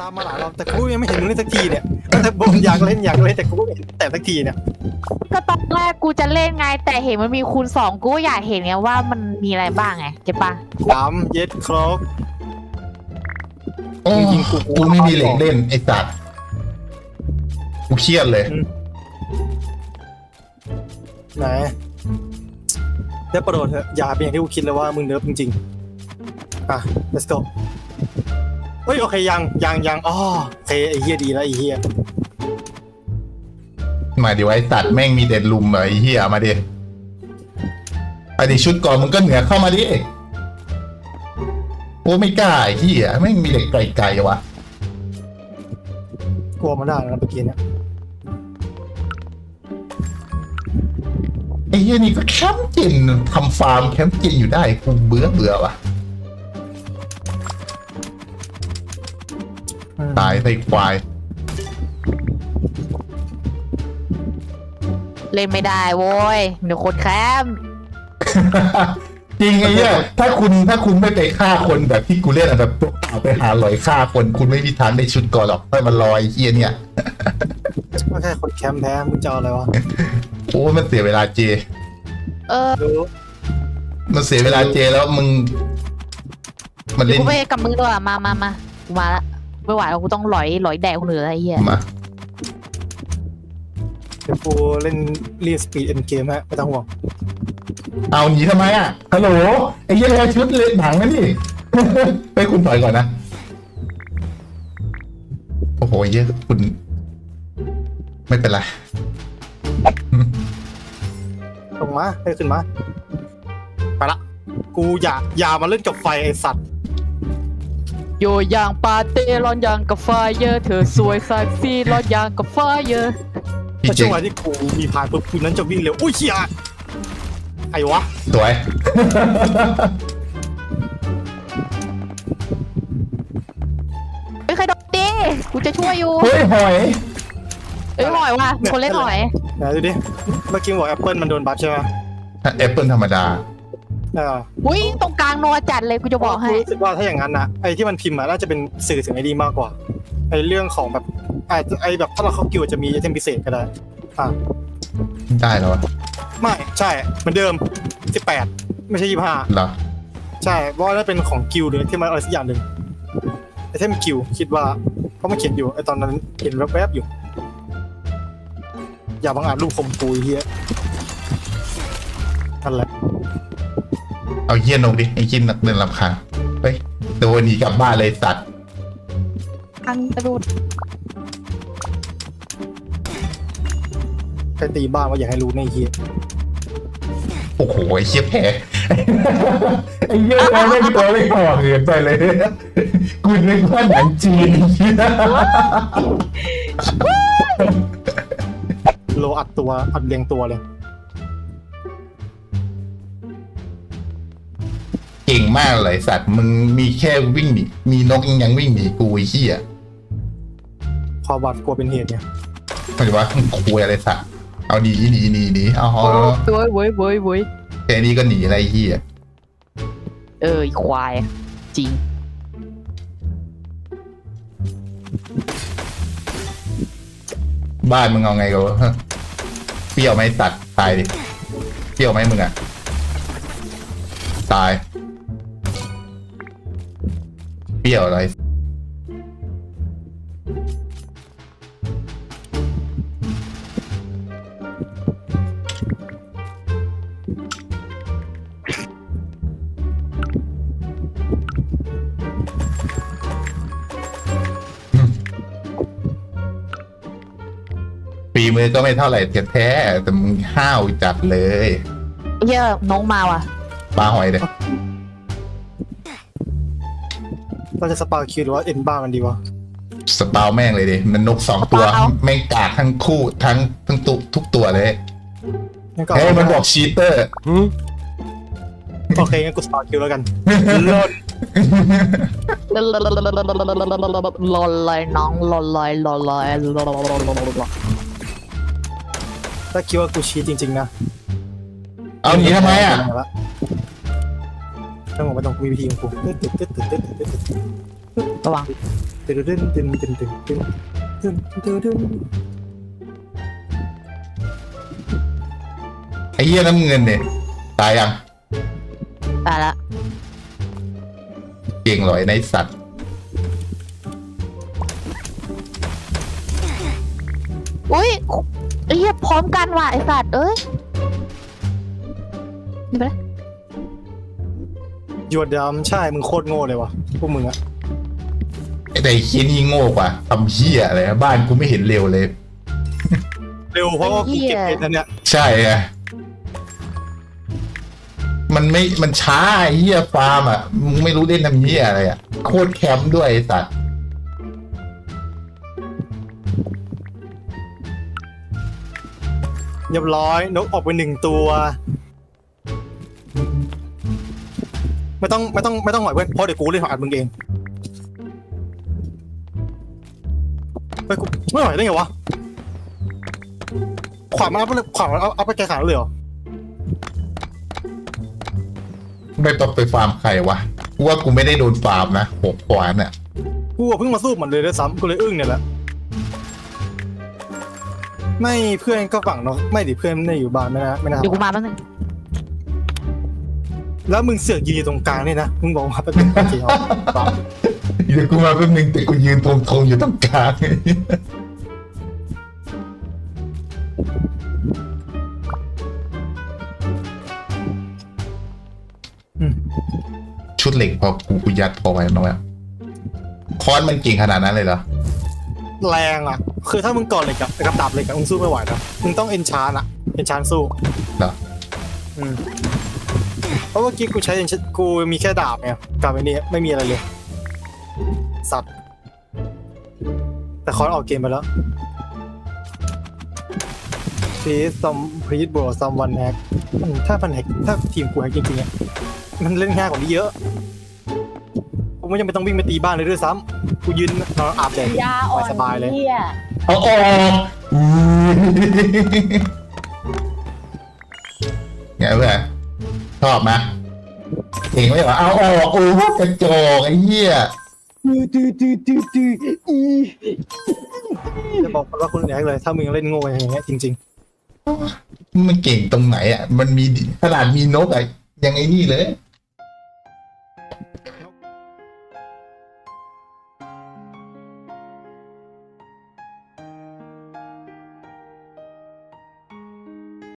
ตามมาหลายรอบแต่กูยังไม่เห็นมึงเล่นสักทีเนี่ยแต่บอกอยากเล่นอยากเล่นแต่กูไม่เห็นแต่สักทีเนี่ยก็ตอนแรกกูจะเล่นไงแต่เห็นมันมีคูณสองกูก็อยากเห็นไงว่ามันมีอะไรบ้างไงเจ็บปะสามเย็ดครกโอ้จริงๆกูกูไม่มีเหล็กเล่นไอ้สัตว์กูเครียดเลย ไหนได้โปรดเถอะอย่าเป็นอย่างที่กูคิดเลยว่ามึงเนิร์ฟจริงๆอะ let's go เฮ้ยโอเคยังยังยังอ๋อโอเคไอ้เฮียดีแล้วไอ้เฮียมาดิไว้สัตว์แม่งมีแต่ลุมเหรอไอ้เหี้ยมาดิไอ้ดิชุดก่อนมึงก็เหนือเข้ามาดิโอ้ไม่กล้าไอ้เหี้ยแม่งมีเหล็กไกลๆวะกลัวมันได้นะเมื่อกี้เนี่ยไอ้เหี้ยนี่ก็แคมป์จินทำฟาร์มแคมป์จินอยู่ได้กูเบื่อเบื่อวะ ตายใส่ควาย เล่นไม่ได้โว้ยเดี๋ยวคนแคมป์จริงไอ้เนี่ยถ้าคุณถ้าคุณไม่ไปฆ่าคนแบบที่กูเล่นอะแบบตัวเปล่าไปหาหลอยฆ่าคนคุณไม่มีทางได้ชุดก่อนหรอกให้มันลอยไอ้เฮียเนี่ยก็แค่คนแคมป์แพ้มึงจะเอาอะไรวะโอ้มันเสียเวลาเจ เออรู้มันเสียเวลาเจแล้วมึง มันเดี๋ยเล่วนกูไปกับมึงด้วยมามามากูมาละ ไม่ไหวแล้วกูต้องหลอยหลอยแดกคนอื่นแล้วไอ้เหี้ยมาเดี๋ยวกูเล่นรีสปีดเอ็นเกมฮะไม่ต้องห่วงเอาหนีทำไมอะฮัลโหลไอ้เหี้ยชุดเล่นหนังนะนี่ ไปคุณถอยก่อนนะ โอ้โหไอ้เหี้ยคุณ ไม่เป็นไร ลงมาให้ขึ้นมา ไปละ กูอย่าอย่ามาเล่นจบไฟไอสัตว์ โยอย่างปาเต้ร้อนยางกับไฟเยอะเธอสวยซักซี่ร้อนยางกับไฟเยอะพี่แต่เจช่วงเวลาที่กูมีพายปุ๊บกูนั้นจะวิ่งเร็ว อุ้ยเชี่ยไอ้วะ สวย ไม่เคยโดนดิกูจะช่วยอยู่ เฮ้ยหอย เอ้ยหอยว่ะมีคนเล่นหอยไหนดูดิ เมื่อกี้บอกแอปเปิลมันโดนบัฟใช่ไหมแอปเปิลธรรมดา เอออุ้ยตรงกลางนัวจัดเลยกูจะบอกให้ รู้สึกว่าถ้าอย่างนั้นนะไอ้ที่มันพิมพ์อะน่าจะเป็นสื่อถึงไอ้ดีมากกว่าไอ้เรื่องของแบบไอ้ไอ้แบบถ้าเราเข้ากิวจะมีไอเทมพิเศษก็ได้อะได้แล้ววะไม่ใช่เหมือนเดิม 18 ไม่ใช่25เหรอใช่เพราะว่าน่าเป็นของกิลหรือที่มันอะไรสักอย่างหนึ่งไอเทมกิลคิดว่าเพราะมันเขียนอยู่ไอตอนนั้นเห็นแวบๆอยู่ อย่าบังอาจรูปคมปูไอ้เฮียนั่นแหละ เอาเฮียนงดิไอ้กินนักเดินลำคาญเฮ้ยตัวหนีกลับบ้านเลยสัตว์อังกระโดดไปตีบ้านว่าอย่าให้รู้ในไอ้เฮียโอ้โหไอ้เชี่ยแพ้ไอ้เหี้ยแพ้ไม่ตัวไม่ห่อเหินไปเลยกูนึกว่าหนังจีนโลอัดตัวอัดเรียงตัวเลย มากเลยสัตว์มึงมีแค่วิ่งหนีมีนกยังวิ่งหนีกูไอ้เหี้ยความหวาดกลัวเป็นเหตุเนี่ยมันจะว่ามึงคุยอะไรสัตว์เอาหนีหนีหนีหนีเอาเอาโว้ยโว้ยโว้ยโว้ยแค่นี้ก็หนีอะไรไอ้เหี้ยเออไอ้ควายจริง บ้านมึงเอาไงกันวะฮะเปรี้ยวไหมสัตว์ตายดิเปรี้ยวไหมมึงอะตาย เปรี้ยวอะไร ปีมือก็ไม่เท่าไหร่แท้ๆแต่มึงห้าวจัดเลยไอ้เหี้ยน้องมาว่ะ ปลาหอยเลย เราจะสปาคิวหรือว่าเอ็นบ้ามันดีวะสปาวแม่งเลยดิมันนกสองตัวแม่งกากทั้งคู่ทั้งทั้งตุทุกตัวเลยงั้นก็เฮ้ยมันบอกชีเตอร์โอเคงั้นกูสปาคิวแล้วกันลดลอยลอยน้องลอยลอยลอยลอยลอยลอยถ้าคิดว่ากูชี้จริงๆนะเอาหนีทำไมอะถ้าผมไม่ต้องกูมีวิธีของกูตึ๊ดตึ๊ดตึ๊ดตึ๊ดตึ๊ดตึ๊ดตึ๊ดระวังตึ๊ตึ้นตึ้นตึ้นตึ้นตึ้นตึ้นตึ้นตึ้นตึ้นไอ้เหี้ยน้ำเงินเนี่ยตายยังตายละเก่งหรอยในสัตว์อุ้ยไอ้เหี้ยพร้อมกันว่ะไอ้สัตว์เอ้ยนี่ไปเลย หยวดดำใช่มึงโคตรโง่เลยวะพวกมึงอะไอ้แต่ไอ้เหี้ยนี่โง่กว่าทำเหี้ยอะไรนะบ้านกูไม่เห็นเร็วเลย เร็วเพราะว่ากูเก็บเพชรนั่นเนี่ยใช่ไงมันไม่มันช้าไอ้เหี้ยฟาร์มอะมึงไม่รู้เล่นทำเหี้ยอะไรอะโคตรแคมป์ด้วยไอ้สัตว์เรียบร้อยนกออกไปหนึ่งตัว ไม่ต้องไม่ต้องไม่ต้องหน่อยเว้ยเพราะเดี๋ยวกูเล่นของอัดมึงเองเฮ้ยกูไม่ไหวได้ไงวะขวานมันเอาไปเลยขวานมันเอาเอาไปแกะขาเลยเหรอไม่ต้องไปฟาร์มใครวะกูว่ากูไม่ได้โดนฟาร์มนะหกขวานอะกูอะเพิ่งมาสู้มันเลยด้วยซ้ำกูเลยอึ้งเนี่ยแหละไม่เพื่อนก็ฝั่งเนาะไม่ดิเพื่อนไม่ได้อยู่บ้านไม่นะไม่น่าเดี๋ยวกูมาแป๊บนึง แล้วมึงเสือกยืนอยู่ตรงกลางนี่นะ มึงบอกว่าเป็นโอเคเอาปั๊บเดี๋ยวกูมาแป๊บนึงแต่กูยืนตรงทงอยู่ตรงกลางอืมชุดเหล็กพอกูกูยัดพอไว้น้อยคอนมันเก่งขนาดนั้นเลยเหรอ แรงอะ คือถ้ามึงก่อนเหล็กกับกับดาบเหล็กกับมึงสู้ไม่ไหวนะมึงต้องเอนชานอะ เอนชานสู้เหรออืม เพราะเมื่อกี้กูใช้ enchant กูมีแค่ดาบไงกับไอ้นี่ไม่มีอะไรเลย สัตว์ แต่คอนออกเกมไปแล้ว please some please bro someone hack อืมถ้ามันแฮกถ้าทีมกูแฮกจริงๆอะมันเล่นง่ายกว่านี้เยอะกูไม่จำเป็นต้องวิ่งไปตีบ้านเลยด้วยซ้ำกูยืนนอนอาบแดดยาอ่อนสบายๆเลยเหี้ยเอาออกอู้ไงเพื่อน ชอบไหมเก่งไหมวะเอาออกโอ้กระจอกไอ้เหี้ยจะบอกว่าคุณแอกเลย ถ้ามึงเล่นโง่อย่างเงี้ยจริงมันเก่งตรงไหนอะ มันมีขนาดมีนกอะยังไงนี่เลยๆ